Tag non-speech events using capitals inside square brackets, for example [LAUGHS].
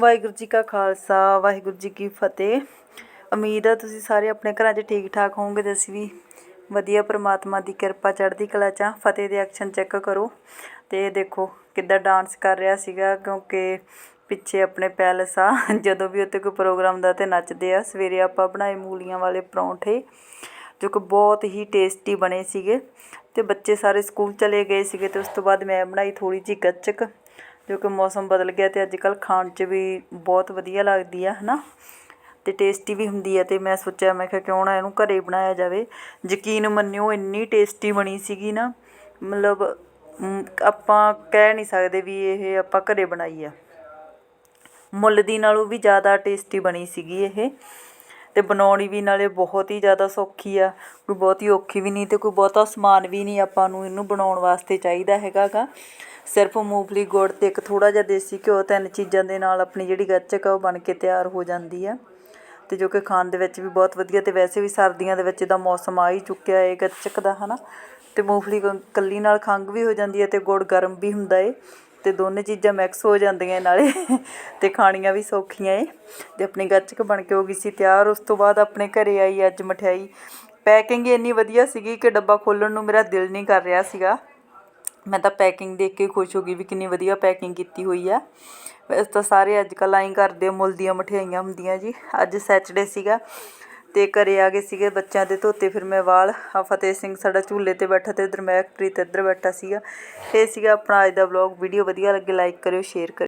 ਵਾਹਿਗੁਰੂ ਜੀ ਕਾ ਖਾਲਸਾ, ਵਾਹਿਗੁਰੂ ਜੀ ਕੀ ਫਤਿਹ। ਉਮੀਦ ਆ ਤੁਸੀਂ ਸਾਰੇ ਆਪਣੇ ਘਰਾਂ 'ਚ ਠੀਕ ਠਾਕ ਹੋਵੋਗੇ ਤੇ ਅਸੀਂ ਵੀ ਵਧੀਆ ਪ੍ਰਮਾਤਮਾ ਦੀ ਕਿਰਪਾ, ਚੜ੍ਹਦੀ ਕਲਾ 'ਚ ਹਾਂ। ਫਤਿਹ ਦੇ ਐਕਸ਼ਨ ਚੈੱਕ ਕਰੋ। ਤੇ ਦੇਖੋ ਕਿੱਦਾਂ ਡਾਂਸ ਕਰ ਰਿਹਾ ਸੀਗਾ, ਕਿਉਂਕਿ ਪਿੱਛੇ ਆਪਣੇ ਪੈਲਸ ਆ। ਜਦੋਂ ਵੀ ਉੱਥੇ ਕੋਈ ਪ੍ਰੋਗਰਾਮ ਦਾ ਤੇ ਨੱਚਦੇ ਆ, ਸਵੇਰੇ ਆਪਾਂ ਬਣਾਏ ਮੂਲੀਆਂ ਵਾਲੇ ਪਰੌਂਠੇ, ਜੋ ਕਿ ਬਹੁਤ ਹੀ ਟੇਸਟੀ ਬਣੇ ਸੀਗੇ। ਤੇ ਬੱਚੇ ਸਾਰੇ ਸਕੂਲ ਚਲੇ ਗਏ ਸੀਗੇ ਤੇ ਉਸ ਤੋਂ ਬਾਅਦ ਮੈਂ ਬਣਾਈ ਥੋੜੀ ਜਿਹੀ ਗੱਚਕ। ਜੋ ਕਿ ਮੌਸਮ ਬਦਲ ਗਿਆ ਅਤੇ ਅੱਜ ਕੱਲ੍ਹ ਖਾਣ 'ਚ ਵੀ ਬਹੁਤ ਵਧੀਆ ਲੱਗਦੀ ਆ ਹੈ ਨਾ ਅਤੇ ਟੇਸਟੀ ਵੀ ਹੁੰਦੀ ਹੈ ਅਤੇ ਮੈਂ ਸੋਚਿਆ, ਮੈਂ ਕਿਹਾ ਕਿਉਂ ਨਾ ਇਹਨੂੰ ਘਰੇ ਬਣਾਇਆ ਜਾਵੇ। ਯਕੀਨ ਮੰਨਿਓ, ਇੰਨੀ ਟੇਸਟੀ ਬਣੀ ਸੀਗੀ ਨਾ, ਮਤਲਬ ਆਪਾਂ ਕਹਿ ਨਹੀਂ ਸਕਦੇ ਵੀ ਇਹ ਆਪਾਂ ਘਰੇ ਬਣਾਈ ਆ। ਮੁੱਲ ਦੀ ਨਾਲੋਂ ਵੀ ਜ਼ਿਆਦਾ ਟੇਸਟੀ ਬਣੀ ਸੀਗੀ ਇਹ। ਅਤੇ ਬਣਾਉਣੀ ਵੀ ਨਾਲੇ ਬਹੁਤ ਹੀ ਜ਼ਿਆਦਾ ਸੌਖੀ ਆ। ਕੋਈ ਬਹੁਤੀ ਔਖੀ ਵੀ ਨਹੀਂ ਅਤੇ ਕੋਈ ਬਹੁਤਾ ਸਮਾਨ ਵੀ ਨਹੀਂ ਆਪਾਂ ਨੂੰ ਇਹਨੂੰ ਬਣਾਉਣ ਵਾਸਤੇ ਚਾਹੀਦਾ ਹੈਗਾ ਗਾ। ਸਿਰਫ ਮੂੰਗਫਲੀ, ਗੁੜ ਅਤੇ ਇੱਕ ਥੋੜ੍ਹਾ ਜਿਹਾ ਦੇਸੀ ਘਿਓ, ਤਿੰਨ ਚੀਜ਼ਾਂ ਦੇ ਨਾਲ ਆਪਣੀ ਜਿਹੜੀ ਗੱਚਕ ਆ ਉਹ ਬਣ ਕੇ ਤਿਆਰ ਹੋ ਜਾਂਦੀ ਆ। ਅਤੇ ਜੋ ਕਿ ਖਾਣ ਦੇ ਵਿੱਚ ਵੀ ਬਹੁਤ ਵਧੀਆ ਅਤੇ ਵੈਸੇ ਵੀ ਸਰਦੀਆਂ ਦੇ ਵਿੱਚ ਦਾ ਮੌਸਮ ਆ ਹੀ ਚੁੱਕਿਆ ਏ ਗੱਚਕ ਦਾ ਹੈ ਨਾ ਅਤੇ ਮੂੰਗਫਲੀ ਕ- ਇਕੱਲੀ ਨਾਲ ਖੰਘ ਵੀ ਹੋ ਜਾਂਦੀ ਹੈ ਅਤੇ ਗੁੜ ਗਰਮ ਵੀ ਹੁੰਦਾ ਏ ਅਤੇ ਦੋਨੇ ਚੀਜ਼ਾਂ ਮਿਕਸ ਹੋ ਜਾਂਦੀਆਂ ਨਾਲੇ [LAUGHS] ਅਤੇ ਖਾਣੀਆਂ ਵੀ ਸੌਖੀਆਂ ਏ। ਅਤੇ ਆਪਣੀ ਗੱਚਕ ਬਣ ਕੇ ਹੋ ਗਈ ਸੀ ਤਿਆਰ, ਉਸ ਤੋਂ ਬਾਅਦ ਆਪਣੇ ਘਰੇ ਆਈ ਅੱਜ ਮਠਿਆਈ। ਪੈਕਿੰਗ ਇੰਨੀ ਵਧੀਆ ਸੀਗੀ ਕਿ ਡੱਬਾ ਖੋਲ੍ਹਣ ਨੂੰ ਮੇਰਾ ਦਿਲ ਨਹੀਂ ਕਰ ਰਿਹਾ ਸੀਗਾ। ਮੈਂ ਤਾਂ ਪੈਕਿੰਗ ਦੇਖ ਕੇ ਖੁਸ਼ ਹੋ ਗਈ ਵੀ ਕਿੰਨੀ ਵਧੀਆ ਪੈਕਿੰਗ ਕੀਤੀ ਹੋਈ ਆ। ਵੈਸੇ ਤਾਂ ਸਾਰੇ ਅੱਜ ਕੱਲ੍ਹ ਐਂ ਕਰਦੇ ਆ, ਮੁੱਲ ਦੀਆਂ ਮਠਿਆਈਆਂ ਹੁੰਦੀਆਂ ਜੀ। ਅੱਜ ਸੈਚਰਡੇ ਸੀਗਾ ਤੇ ਘਰੇ ਆ ਗਏ ਸੀਗੇ ਬੱਚਿਆਂ ਦੇ ਧੋਤੇ ਫਿਰ ਮੈਂ ਵਾਲ ਫਤਿਹ ਸਿੰਘ ਸਾਡਾ ਝੂਲੇ ਤੇ ਬੈਠਾ ਤੇ ਇਧਰ ਮਹਿਕਪ੍ਰੀਤ ਇੱਧਰ ਬੈਠਾ ਸੀਗਾ। ਇਹ ਸੀਗਾ ਆਪਣਾ ਅੱਜ ਦਾ ਵਲੌਗ ਵੀਡੀਓ ਵਧੀਆ ਲੱਗੇ ਲਾਈਕ ਕਰਿਓ ਸ਼ੇਅਰ ਕਰਿਓ।